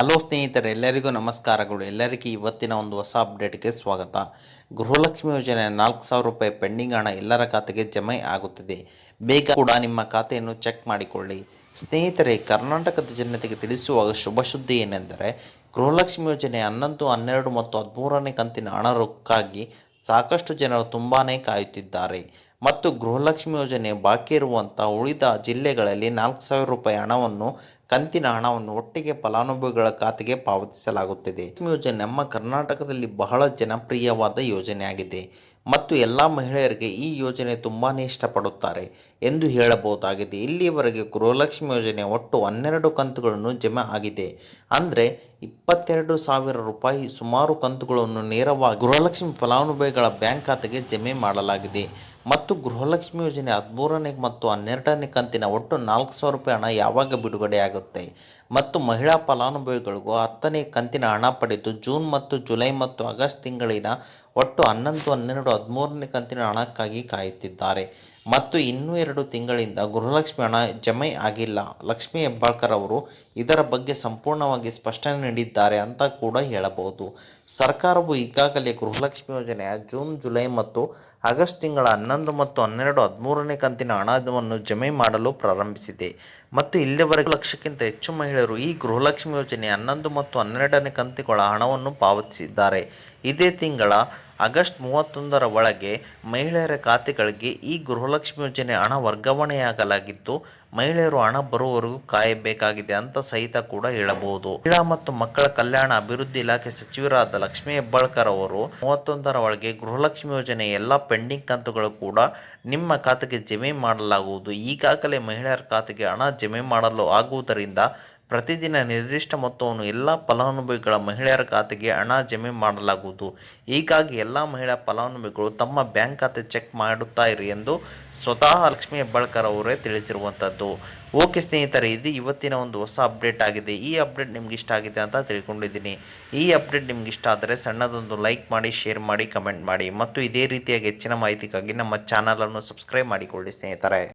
Hello ಸ್ನೇಹಿತರೆ, ಎಲ್ಲರಿಗೂ ನಮಸ್ಕಾರಗಳು. ಎಲ್ಲರಿಗೂ ಇವತ್ತಿನ ಒಂದು ಹೊಸ ಅಪ್ಡೇಟ್ಗೆ ಸ್ವಾಗತ. ಗೃಹಲಕ್ಷ್ಮಿ ಯೋಜನೆ ನಾಲ್ಕು ಸಾವಿರ ರೂಪಾಯಿ ಪೆಂಡಿಂಗ್ ಹಣ ಎಲ್ಲರ ಖಾತೆಗೆ ಜಮೆ ಆಗುತ್ತಿದೆ. ಬೇಗ ಕೂಡ ನಿಮ್ಮ ಖಾತೆಯನ್ನು ಚೆಕ್ ಮಾಡಿಕೊಳ್ಳಿ. ಸ್ನೇಹಿತರೆ, ಕರ್ನಾಟಕದ ಜನತೆಗೆ ತಿಳಿಸುವ ಶುಭ ಸುದ್ದಿ ಏನೆಂದರೆ, ಗೃಹಲಕ್ಷ್ಮಿ ಯೋಜನೆ ಹನ್ನೊಂದು, ಹನ್ನೆರಡು ಮತ್ತು ಹದಿಮೂರನೇ ಕಂತಿನ ಹಣ ರೊಕ್ಕಾಗಿ ಸಾಕಷ್ಟು ಜನರು ತುಂಬಾ ಕಾಯುತ್ತಿದ್ದಾರೆ. ಮತ್ತು ಗೃಹಲಕ್ಷ್ಮಿ ಯೋಜನೆ ಬಾಕಿ ಇರುವಂಥ ಉಳಿದ ಜಿಲ್ಲೆಗಳಲ್ಲಿ ನಾಲ್ಕು ಸಾವಿರ ರೂಪಾಯಿ ಹಣವನ್ನು, ಕಂತಿನ ಹಣವನ್ನು ಒಟ್ಟಿಗೆ ಫಲಾನುಭವಿಗಳ ಖಾತೆಗೆ ಪಾವತಿಸಲಾಗುತ್ತದೆ. ಲಕ್ಷ್ಮಿ ಯೋಜನೆ ನಮ್ಮ ಕರ್ನಾಟಕದಲ್ಲಿ ಬಹಳ ಜನಪ್ರಿಯವಾದ ಯೋಜನೆಯಾಗಿದೆ ಮತ್ತು ಎಲ್ಲ ಮಹಿಳೆಯರಿಗೆ ಈ ಯೋಜನೆ ತುಂಬಾ ಇಷ್ಟಪಡುತ್ತಾರೆ ಎಂದು ಹೇಳಬಹುದಾಗಿದೆ. ಇಲ್ಲಿಯವರೆಗೆ ಗೃಹಲಕ್ಷ್ಮಿ ಯೋಜನೆ ಒಟ್ಟು ಹನ್ನೆರಡು ಕಂತುಗಳನ್ನು ಜಮೆ ಆಗಿದೆ. ಅಂದರೆ ಇಪ್ಪತ್ತೆರಡು ಸಾವಿರ ರೂಪಾಯಿ ಸುಮಾರು ಕಂತುಗಳನ್ನು ನೇರವಾಗಿ ಗೃಹಲಕ್ಷ್ಮಿ ಫಲಾನುಭವಿಗಳ ಬ್ಯಾಂಕ್ ಖಾತೆಗೆ ಜಮೆ ಮಾಡಲಾಗಿದೆ. ಮತ್ತು ಗೃಹಲಕ್ಷ್ಮಿ ಯೋಜನೆ ಹದಿಮೂರನೇ ಮತ್ತು ಹನ್ನೆರಡನೇ ಕಂತಿನ ಒಟ್ಟು ನಾಲ್ಕು ಸಾವಿರ ರೂಪಾಯಿ ಹಣ ಯಾವಾಗ ಬಿಡುಗಡೆಯಾಗುತ್ತೆ? ಮತ್ತು ಮಹಿಳಾ ಫಲಾನುಭವಿಗಳಿಗೂ ಹತ್ತನೇ ಕಂತಿನ ಹಣ ಪಡೆದು ಜೂನ್ ಮತ್ತು ಜುಲೈ ಮತ್ತು ಆಗಸ್ಟ್ ತಿಂಗಳಿನ ಒಟ್ಟು ಹನ್ನೊಂದು ಹನ್ನೆರಡು ಹದಿಮೂರನೇ ಕಂತಿನ ಹಣಕ್ಕಾಗಿ ಕಾಯುತ್ತಿದ್ದಾರೆ. ಮತ್ತು ಇನ್ನೂ ಎರಡು ತಿಂಗಳಿಂದ ಗೃಹಲಕ್ಷ್ಮಿ ಹಣ ಜಮೆ ಆಗಿಲ್ಲ. ಲಕ್ಷ್ಮೀ ಹೆಬ್ಬಾಳ್ಕರ್ ಅವರು ಇದರ ಬಗ್ಗೆ ಸಂಪೂರ್ಣವಾಗಿ ಸ್ಪಷ್ಟನೆ ನೀಡಿದ್ದಾರೆ ಅಂತ ಕೂಡ ಹೇಳಬಹುದು. ಸರ್ಕಾರವು ಈಗಾಗಲೇ ಗೃಹಲಕ್ಷ್ಮಿ ಯೋಜನೆಯ ಜೂನ್, ಜುಲೈ ಮತ್ತು ಆಗಸ್ಟ್ ತಿಂಗಳ ಹನ್ನೊಂದು ಮತ್ತು ಹನ್ನೆರಡು ಹದಿಮೂರನೇ ಕಂತಿನ ಹಣವನ್ನು ಜಮೆ ಮಾಡಲು ಪ್ರಾರಂಭಿಸಿದೆ. ಮತ್ತು ಇಲ್ಲಿವರೆಗೂ ಲಕ್ಷಕ್ಕಿಂತ ಹೆಚ್ಚು ಮಹಿಳೆಯರು ಈ ಗೃಹಲಕ್ಷ್ಮಿ ಯೋಜನೆ ಹನ್ನೊಂದು ಮತ್ತು ಹನ್ನೆರಡನೇ ಕಂತುಗಳ ಹಣವನ್ನು ಪಾವತಿಸಿದ್ದಾರೆ. ಇದೇ ತಿಂಗಳ ಆಗಸ್ಟ್ ಮೂವತ್ತೊಂದರ ಒಳಗೆ ಮಹಿಳೆಯರ ಖಾತೆಗಳಿಗೆ ಈ ಗೃಹಲಕ್ಷ್ಮಿ ಯೋಜನೆ ಹಣ ವರ್ಗಾವಣೆಯಾಗಲಾಗಿದ್ದು, ಮಹಿಳೆಯರು ಹಣ ಬರುವವರೆಗೂ ಕಾಯಬೇಕಾಗಿದೆ ಅಂತ ಸಹಿತ ಕೂಡ ಹೇಳಬಹುದು. ಮಹಿಳಾ ಮತ್ತು ಮಕ್ಕಳ ಕಲ್ಯಾಣ ಅಭಿವೃದ್ಧಿ ಇಲಾಖೆ ಸಚಿವರಾದ ಲಕ್ಷ್ಮೀ ಹೆಬ್ಬಾಳ್ಕರ್ ಅವರು ಮೂವತ್ತೊಂದರ ಒಳಗೆ ಗೃಹಲಕ್ಷ್ಮಿ ಯೋಜನೆ ಎಲ್ಲ ಪೆಂಡಿಂಗ್ ಕಂತುಗಳು ಕೂಡ ನಿಮ್ಮ ಖಾತೆಗೆ ಜಮೆ ಮಾಡಲಾಗುವುದು. ಈಗಾಗಲೇ ಮಹಿಳೆಯರ ಖಾತೆಗೆ ಹಣ ಜಮೆ ಮಾಡಲು ಆಗುವುದರಿಂದ ಪ್ರತಿದಿನ ನಿರ್ದಿಷ್ಟ ಮೊತ್ತವನ್ನು ಎಲ್ಲ ಫಲಾನುಭವಿಗಳ ಮಹಿಳೆಯರ ಖಾತೆಗೆ ಹಣ ಜಮೆ ಮಾಡಲಾಗುವುದು. ಹೀಗಾಗಿ ಎಲ್ಲ ಮಹಿಳಾ ಫಲಾನುಭವಿಗಳು ತಮ್ಮ ಬ್ಯಾಂಕ್ ಖಾತೆ ಚೆಕ್ ಮಾಡುತ್ತಾ ಇರಿ ಎಂದು ಸ್ವತಃ ಲಕ್ಷ್ಮಿ ಹೆಬ್ಬಾಳ್ಕರ್ ಅವರೇ ತಿಳಿಸಿರುವಂಥದ್ದು ಓಕೆ ಸ್ನೇಹಿತರೆ, ಇದು ಇವತ್ತಿನ ಒಂದು ಹೊಸ ಅಪ್ಡೇಟ್ ಆಗಿದೆ. ಈ ಅಪ್ಡೇಟ್ ನಿಮ್ಗೆ ಇಷ್ಟ ಆಗಿದೆ ಅಂತ ತಿಳ್ಕೊಂಡಿದ್ದೀನಿ. ಈ ಅಪ್ಡೇಟ್ ನಿಮ್ಗೆ ಇಷ್ಟ ಆದರೆ ಸಣ್ಣದೊಂದು ಲೈಕ್ ಮಾಡಿ, ಶೇರ್ ಮಾಡಿ, ಕಮೆಂಟ್ ಮಾಡಿ. ಮತ್ತು ಇದೇ ರೀತಿಯಾಗಿ ಹೆಚ್ಚಿನ ಮಾಹಿತಿಗಾಗಿ ನಮ್ಮ ಚಾನಲನ್ನು ಸಬ್ಸ್ಕ್ರೈಬ್ ಮಾಡಿಕೊಳ್ಳಿ ಸ್ನೇಹಿತರೆ.